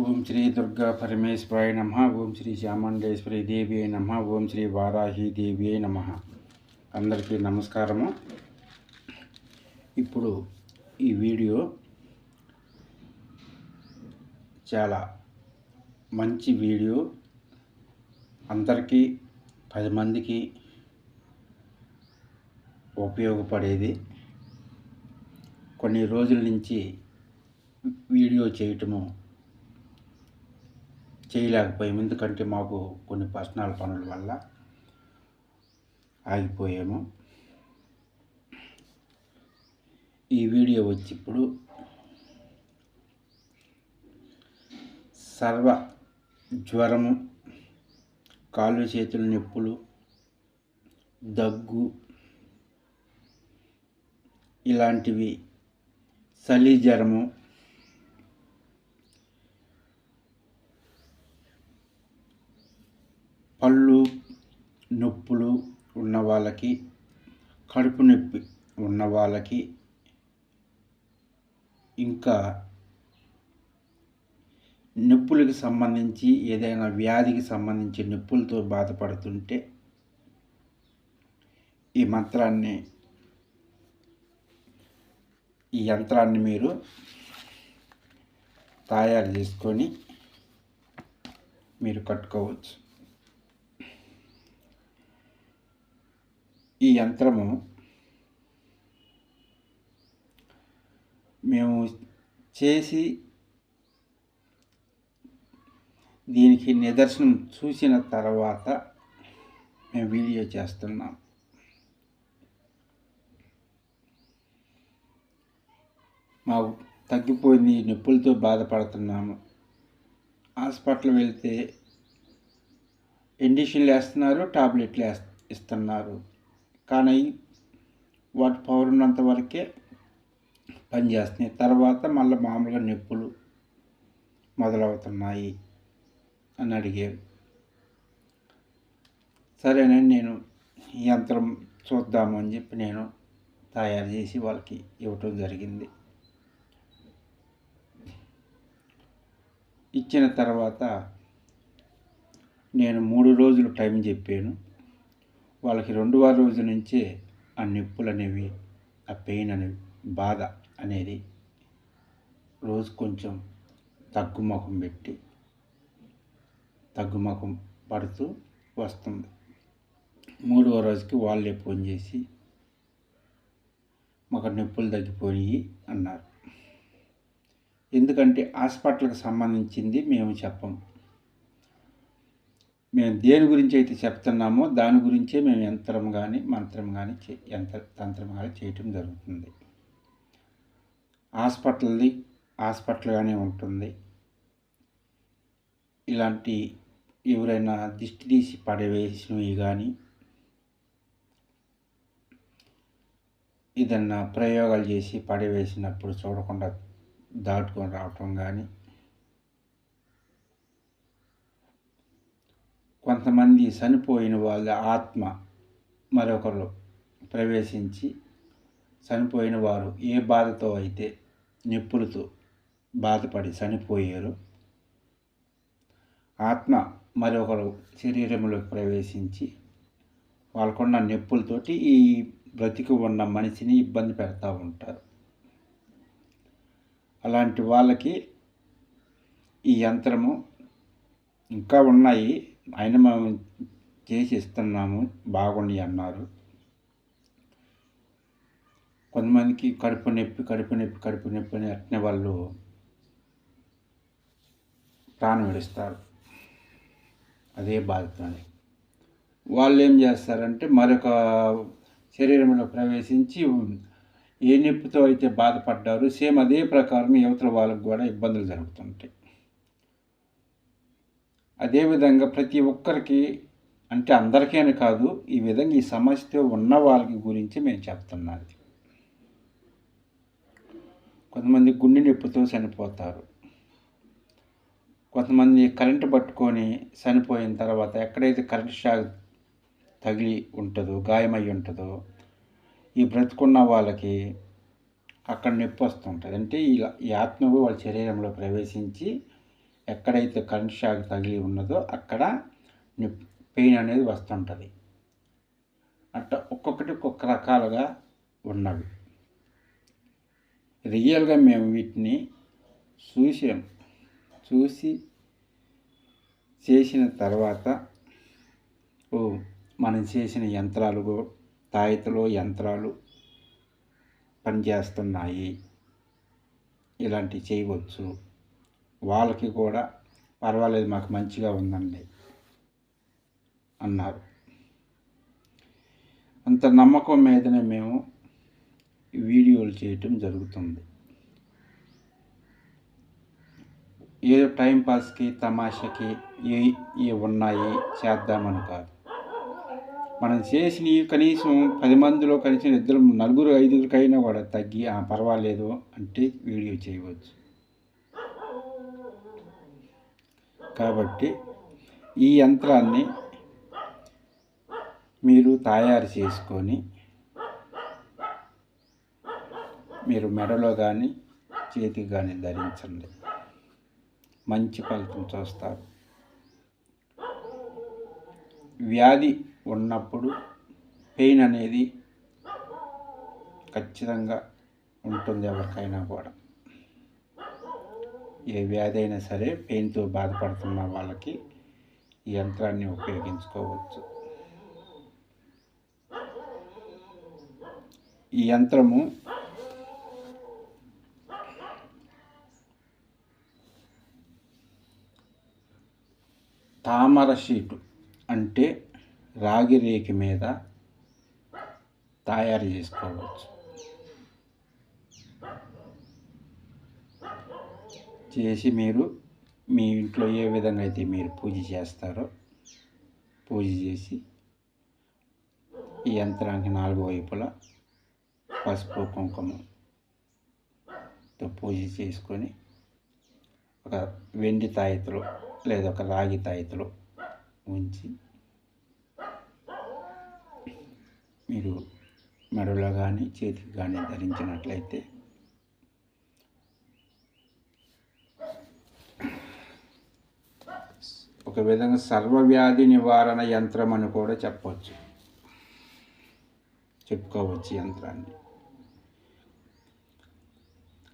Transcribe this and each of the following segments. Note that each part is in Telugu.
ఓం శ్రీ దుర్గా పరమేశ్వరాయ నమ. ఓం శ్రీ శ్యామండేశ్వరి దేవి నమ. ఓం శ్రీ వారాహి దేవి నమ. అందరికీ నమస్కారము. ఇప్పుడు ఈ వీడియో చాలా మంచి వీడియో. అందరికీ పది మందికి ఉపయోగపడేది. కొన్ని రోజుల నుంచి వీడియో చేయటము చేయలేకపోయాము. ఎందుకంటే మాకు కొన్ని పర్సనల్ పనుల వల్ల ఆగిపోయాము. ఈ వీడియో వచ్చి ఇప్పుడు సర్వ జ్వరము కాళ్ళు చేతుల నొప్పులు దగ్గు ఇలాంటివి చలి జ్వరము పళ్ళు నొప్పులు ఉన్న వాళ్ళకి కడుపు నొప్పి ఉన్న వాళ్ళకి ఇంకా నొప్పులకు సంబంధించి ఏదైనా వ్యాధికి సంబంధించి నొప్పులతో బాధపడుతుంటే ఈ మంత్రాన్ని ఈ యంత్రాన్ని మీరు తయారు చేసుకొని మీరు కట్టుకోవచ్చు. ఈ యంత్రము మేము చేసి దీనికి నిదర్శనం చూసిన తర్వాత మేము వీడియో చేస్తున్నాం. మాకు తగ్గిపోయింది నొప్పులతో బాధపడుతున్నాము. హాస్పిటల్ వెళ్తే ఇండిషన్లు వేస్తున్నారు టాబ్లెట్లు ఇస్తున్నారు. కానీ వాటి పవర్ ఉన్నంత వరకే పనిచేస్తున్నాయి. తర్వాత మళ్ళీ మామూలుగా నొప్పులు మొదలవుతున్నాయి అని అడిగారు సరేనని నేను ఈ యంత్రం చూద్దాము అని చెప్పి నేను తయారు చేసి వాళ్ళకి ఇవ్వటం జరిగింది. ఇచ్చిన తర్వాత నేను మూడు రోజులు టైం చెప్పాను. వాళ్ళకి రెండవ రోజు నుంచే ఆ నొప్పులు అనేవి ఆ పెయిన్ అనేవి బాధ అనేది రోజు కొంచెం తగ్గుముఖం పెట్టి తగ్గుముఖం పడుతూ వస్తుంది. మూడవ రోజుకి వాళ్ళే ఫోన్ చేసి మాకు నొప్పులు తగ్గిపోయి అన్నారు. ఎందుకంటే హాస్పిటల్కి సంబంధించింది మేము చెప్పము మేము దేని గురించి అయితే చెప్తున్నామో దాని గురించే మేము యంత్రం కానీ మంత్రం కానీ యంత్ర తంత్రం కానీ చేయటం జరుగుతుంది. హాస్పిటల్ది హాస్పిటల్గానే ఉంటుంది. ఇలాంటి ఎవరైనా దిష్టి తీసి పడవేసినవి కానీ ఏదన్నా ప్రయోగాలు చేసి పడవేసినప్పుడు చూడకుండా దాటుకొని రావటం కానీ కొంతమంది చనిపోయిన వాళ్ళ ఆత్మ మరొకరు ప్రవేశించి చనిపోయిన వారు ఏ బాధతో అయితే నొప్పులతో బాధపడి చనిపోయారు ఆత్మ మరొకరు శరీరంలోకి ప్రవేశించి వాళ్ళకున్న నొప్పులతోటి ఈ బ్రతికి ఉన్న మనిషిని ఇబ్బంది పెడతా ఉంటారు. అలాంటి వాళ్ళకి ఈ యంత్రము ఇంకా ఉన్నాయి. ఆయన మేము చేసి ఇస్తున్నాము బాగుండి అన్నారు. కొంతమందికి కడుపు నొప్పి కడుపు నొప్పి కడుపు నొప్పి అని అట్నే వాళ్ళు ప్రాణం విడుస్తారు. అదే బాధతోనే వాళ్ళు ఏం చేస్తారంటే మరొక శరీరంలో ప్రవేశించి ఏ నొప్పితో అయితే బాధపడ్డారు సేమ్ అదే ప్రకారం యువతల వాళ్ళకు కూడా ఇబ్బందులు జరుగుతుంటాయి. అదేవిధంగా ప్రతి ఒక్కరికి అంటే అందరికీ కాదు ఈ విధంగా ఈ సమస్య ఉన్న వాళ్ళకి గురించి మేము చెప్తున్నది కొంతమంది గుండె నొప్పితో చనిపోతారు. కొంతమంది కరెంటు పట్టుకొని చనిపోయిన తర్వాత ఎక్కడైతే కరెంట్ షాక్ తగిలి ఉంటుందో గాయమై ఉంటుందో ఈ బ్రతుకున్న వాళ్ళకి అక్కడ నొప్పి వస్తుంటుంది. అంటే ఈ ఆత్మకు వాళ్ళ శరీరంలో ప్రవేశించి ఎక్కడైతే కరెంట్ షాక్ తగిలి ఉన్నదో అక్కడ పెయిన్ అనేది వస్తుంటుంది. అట్లా ఒక్కొక్కటి ఒక్కొక్క రకాలుగా ఉన్నవి. రియల్గా మేము వీటిని చూసాం. చూసి చేసిన తర్వాత ఓ మనం చేసిన యంత్రాలు తాయితలో యంత్రాలు పనిచేస్తున్నాయి. ఇలాంటివి చేయవచ్చు. వాళ్ళకి కూడా పర్వాలేదు మాకు మంచిగా ఉందండి అన్నారు. అంత నమ్మకం మీదనే మేము వీడియోలు చేయటం జరుగుతుంది. ఏదో టైంపాస్కి తమాషకి ఏ ఏ ఉన్నాయి చేద్దామని కాదు. మనం చేసినవి కనీసం పది మందిలో కనీసం ఇద్దరు నలుగురు ఐదుగురికైనా కూడా తగ్గి పర్వాలేదు అంటే వీడియో చేయవచ్చు. కాబట్టి ఈ యంత్రాన్ని మీరు తయారు చేసుకొని మీరు మెడలో కానీ చేతికి కానీ ధరించండి. మంచి ఫలితం చూస్తారు. వ్యాధి ఉన్నప్పుడు పెయిన్ అనేది ఖచ్చితంగా ఉంటుంది ఎవరికైనా కూడా. ఏ వ్యాధి అయినా సరే పెయిన్తో బాధపడుతున్న వాళ్ళకి ఈ యంత్రాన్ని ఉపయోగించుకోవచ్చు. ఈ యంత్రము తామర షీటు అంటే రాగి రేకి మీద తయారు చేసుకోవచ్చు. చేసి మీరు మీ ఇంట్లో ఏ విధంగా అయితే మీరు పూజ చేస్తారో పూజ చేసి ఈ యంత్రానికి నాలుగు వైపులా పసుపు కుంకుమతో పూజ చేసుకొని ఒక వెండి తాయితలో లేదా ఒక రాగి తాయితలో ఉంచి మీరు మెడలో కానీ చేతికి కానీ ధరించినట్లయితే ఒక విధంగా సర్వవ్యాధి నివారణ యంత్రం అని కూడా చెప్పవచ్చు చెప్పుకోవచ్చు యంత్రాన్ని.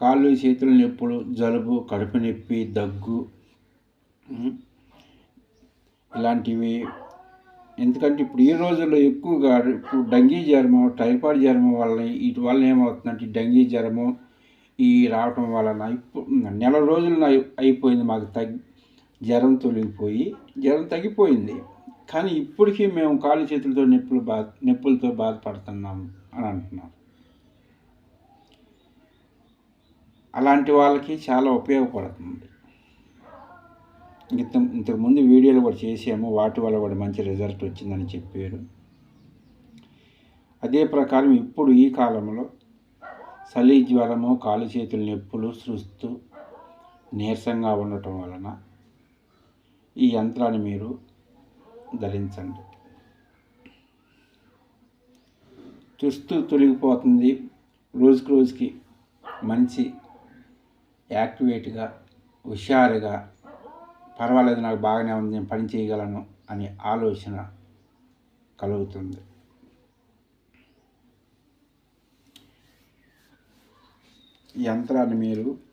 కాళ్ళు చేతుల నొప్పులు జలుబు కడుపు నొప్పి దగ్గు ఇలాంటివి. ఎందుకంటే ఇప్పుడు ఈ రోజుల్లో ఎక్కువగా ఇప్పుడు డంగీ జ్వరము టైఫాయిడ్ జ్వరము వల్ల వీటి వల్ల ఏమవుతుందంటే డంగీ జ్వరము ఈ రావటం వలన ఇప్పుడు నెల రోజులు అయిపోయింది మాకు తగ్గి జ్వరం తొలగిపోయి జ్వరం తగ్గిపోయింది. కానీ ఇప్పటికీ మేము కాలు చేతులతో నొప్పులు బా నొప్పులతో బాధపడుతున్నాము అని అంటున్నారు. అలాంటి వాళ్ళకి చాలా ఉపయోగపడుతుంది. ఇంత ఇంతకుముందు వీడియోలు కూడా చేసాము వాటి వల్ల కూడా మంచి రిజల్ట్ వచ్చిందని చెప్పారు. అదే ప్రకారం ఇప్పుడు ఈ కాలంలో చలి జ్వరము కాలు చేతుల నొప్పులు సృస్తు నీరసంగా ఉండటం వలన ఈ యంత్రాన్ని మీరు ధరించండి. చూస్తూ తొలగిపోతుంది. రోజుకు రోజుకి మంచి యాక్టివేట్గా హుషారుగా పర్వాలేదు నాకు బాగానే ఉంది నేను పని చేయగలను అనే ఆలోచన కలుగుతుంది. యంత్రాన్ని మీరు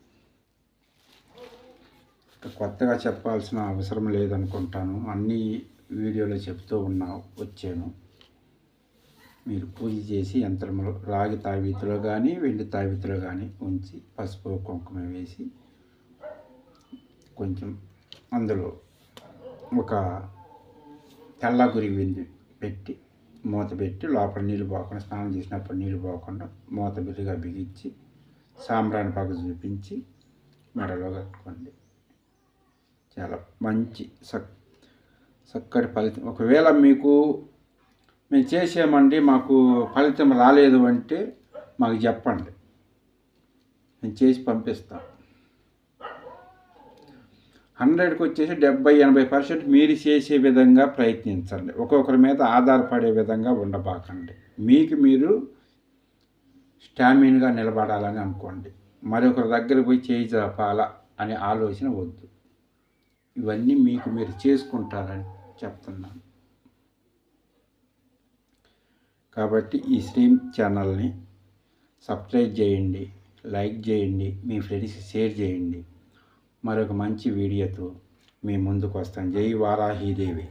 కొత్తగా చెప్పాల్సిన అవసరం లేదనుకుంటాను. అన్నీ వీడియోలో చెప్తూ ఉన్నా వచ్చాను. మీరు పూజ చేసి యంత్రంలో రాగి తావితిలో కానీ వెండి తావితిలో కానీ ఉంచి పసుపు కుంకుమ వేసి కొంచెం అందులో ఒక తెల్ల గురి వింది పెట్టి మూత పెట్టి లోపల నీళ్ళు పోకుండా స్నానం చేసినప్పుడు నీళ్ళు పోకుండా మూత బిరిగా బిగించి సాంబ్రాణి పగ చూపించి మెడలో కట్టుకోండి. చాలా మంచి సక్ చక్కటి ఫలితం. ఒకవేళ మీకు మేము చేసామండి మాకు ఫలితం రాలేదు అంటే మాకు చెప్పండి. నేను చేసి పంపిస్తాను హండ్రెడ్కి వచ్చేసి డెబ్బై ఎనభై పర్సెంట్ మీరు చేసే విధంగా ప్రయత్నించండి. ఒక్కొక్కరి మీద ఆధారపడే విధంగా ఉండబాకండి. మీకు మీరు స్టామిన్గా నిలబడాలని అనుకోండి. మరొకరి దగ్గర పోయి చేయి చెప్పాలా అనే ఆలోచన వద్దు. ఇవన్నీ మీకు మీరు చేసుకుంటారని చెప్తున్నాను. కాబట్టి ఈ స్ట్రీమ్ ఛానల్ని సబ్స్క్రైబ్ చేయండి లైక్ చేయండి మీ ఫ్రెండ్స్కి షేర్ చేయండి. మరొక మంచి వీడియోతో మీ ముందుకు వస్తాను. జై వారాహీదేవి